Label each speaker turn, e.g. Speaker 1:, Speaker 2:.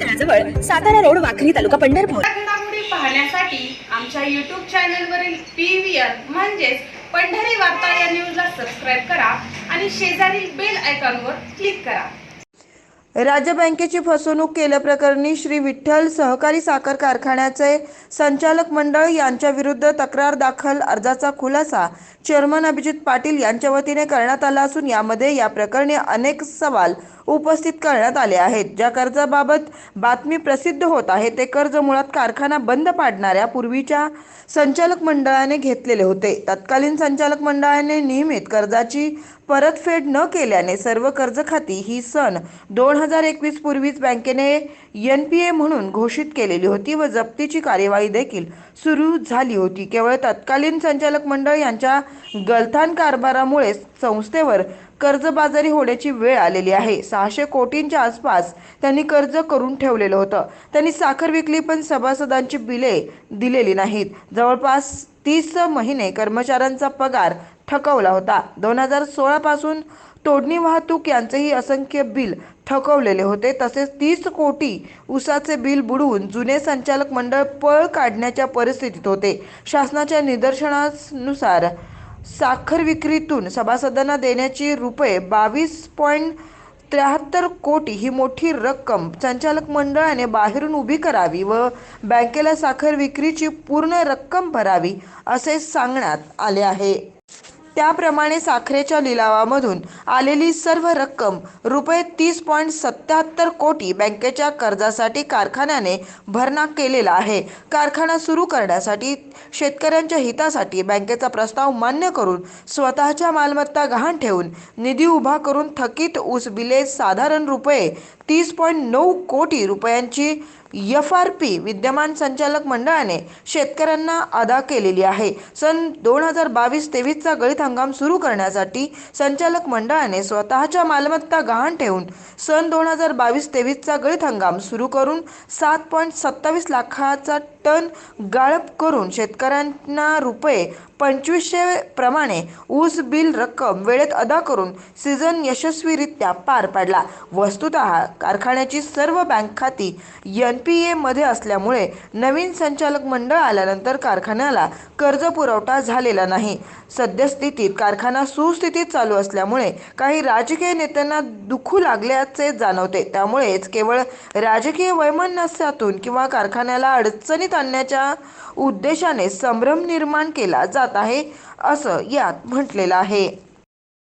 Speaker 1: तळाजवळ Satara road Wakhari taluka Pandharpur.
Speaker 2: पाहण्यासाठी आमच्या YouTube चॅनलवरील पी व्ही आर म्हणजेच पंढरी वार्ता या न्यूजला सबस्क्राईब करा आणि शेजारील बेल आयकॉनवर क्लिक करा.
Speaker 3: राज्य बँकेची फसवणूक केल्याप्रकरणी श्री विठ्ठल सहकारी साखर कारखान्याचे संचालक मंडळ यांच्या विरुद्ध तक्रार दाखल अर्जाचा खुलासा चेअरमन अभिजित पाटील यांच्या वतीने करण्यात आला असून यामध्ये या प्रकरणी अनेक सवाल उपस्थित करण्यात आले आहेत. ज्या कर्जाबाबत बातमी प्रसिद्ध होत आहे ते कर्ज मुळात कारखाना बंद पाडणाऱ्या पूर्वीच्या संचालक मंडळाने घेतलेले होते. तत्कालीन संचालक मंडळाने नियमित कर्जाची परतफेड न केल्याने सर्व कर्ज खाती ही सन दोन हजार एकवीस पूर्वीच बँकेने एन पी ए म्हणून घोषित केलेली होती व जप्तीची कार्यवाही देखील सुरू झाली होती. केवळ तत्कालीन संचालक मंडळ यांच्या गलथान कारभारामुळे संस्थेवर कर्जबाजारी होण्याची वेळ आलेली आहे. सहाशे कोटींच्या आसपास त्यांनी कर्ज करून ठेवलेलं होतं. त्यांनी साखर विकली पण सभासदांची बिले दिलेली नाहीत. जवळपास तीस महिने कर्मचाऱ्यांचा पगार थकवला होता. दोन हजार सोळापासून तोडणी वाहतूक यांचेही असंख्य बिल थकवलेले होते. तसेच तीस कोटी उसाचे बिल बुडवून जुने संचालक मंडळ पळ काढण्याच्या परिस्थितीत होते. शासनाच्या निदर्शनानुसार साखर विक्रीतून सभासदांना देण्याची रुपये बावीस पॉईंट त्र्याहत्तर कोटी ही मोठी रक्कम संचालक मंडळाने बाहेरून उभी करावी व बँकेला साखर विक्रीची पूर्ण रक्कम भरावी असे सांगण्यात आले आहे. त्याप्रमाणे साखरेच्या लिलावामधून आलेली सर्व रक्कम रुपये तीस पॉईंट सत्याहत्तर कोटी बँकेच्या कर्जासाठी कारखान्याने भरणा केलेला आहे. कारखाना सुरू करण्यासाठी शेतकऱ्यांच्या हितासाठी बँकेचा प्रस्ताव मान्य करून स्वतःच्या मालमत्ता गहाण ठेवून निधी उभा करून थकीत ऊस बिले साधारण रुपये तीस पॉईंट नऊ कोटी रुपयांची एफ आर पी विद्यमान संचालक मंडळाने शेतकऱ्यांना अदा केलेली आहे. सन दोन हजार बावीस तेवीसचा गळीत हंगाम सुरू करण्यासाठी संचालक मंडळाने स्वतःच्या मालमत्ता गहाण ठेवून सन दोन हजार बावीस तेवीसचा गळीत हंगाम सुरू करून सात पॉईंट सत्तावीस लाखाचा टन गाळप करून शेतकऱ्यांना रुपये पंचवीसशे प्रमाणे ऊस बिल रक्कम वेळेत अदा करून सीझन यशस्वीरित्या पार पाडला. वस्तुत कारखान्याची सर्व बँक खाती एन पी एमध्ये असल्यामुळे नवीन संचालक मंडळ आल्यानंतर कारखान्याला कर्ज पुरवठा झालेला नाही. सद्यस्थितीत कारखाना सुस्थितीत चालू असल्यामुळे काही राजकीय नेत्यांना दुखू लागल्याचे जाणवते. त्यामुळेच केवळ राजकीय वैमनस्यातून किंवा कारखान्याला अडचणीत आणण्याच्या उद्देशाने संभ्रम निर्माण केला जातो जात आहे असं यात म्हटलेलं आहे.